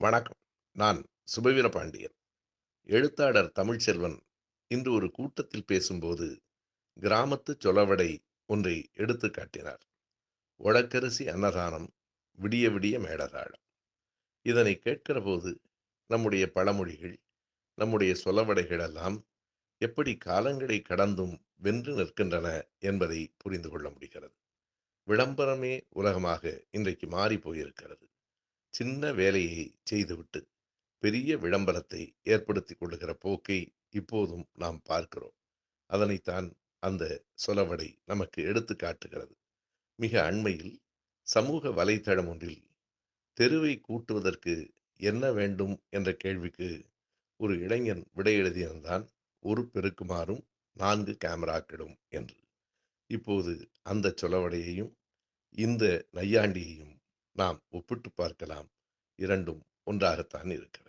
வணக்கம். நான் சுபவீர பாண்டியன் எழுத்தாளர் தமிழ்ச்செல்வன் இன்று ஒரு கூட்டத்தில் பேசும்போது கிராமத்து சொலவடை ஒன்றை எடுத்து காட்டினார். ஒடக்கரிசி அன்னதானம் விடிய விடிய மேடதாழம் இதனை கேட்கிற போது நம்முடைய பழமொழிகள் நம்முடைய சொலவடைகள் எல்லாம் எப்படி காலங்களை கடந்தும் வென்று நிற்கின்றன என்பதை புரிந்து கொள்ள முடிகிறது. விளம்பரமே உலகமாக இன்றைக்கு மாறி போயிருக்கிறது. சின்ன வேலையை செய்துவிட்டு பெரிய விளம்பரத்தை ஏற்படுத்தி கொள்ளுகிற போக்கை இப்போதும் நாம் பார்க்கிறோம். அதனைத்தான் அந்த சொலவடை நமக்கு எடுத்து காட்டுகிறது. மிக அண்மையில் சமூக வலைத்தளம் ஒன்றில் தெருவை கூட்டுவதற்கு என்ன வேண்டும் என்ற கேள்விக்கு ஒரு இளைஞன் விடை எழுதியிருந்தான் ஒரு பெருக்குமாறும் நான்கு கேமராக்களும் என்று. இப்போது அந்த சொலவடையையும் இந்த நையாண்டியையும் நாம் ஒப்பிட்டு பார்க்கலாம். இரண்டும் ஒன்றாகத்தான் இருக்கிறது.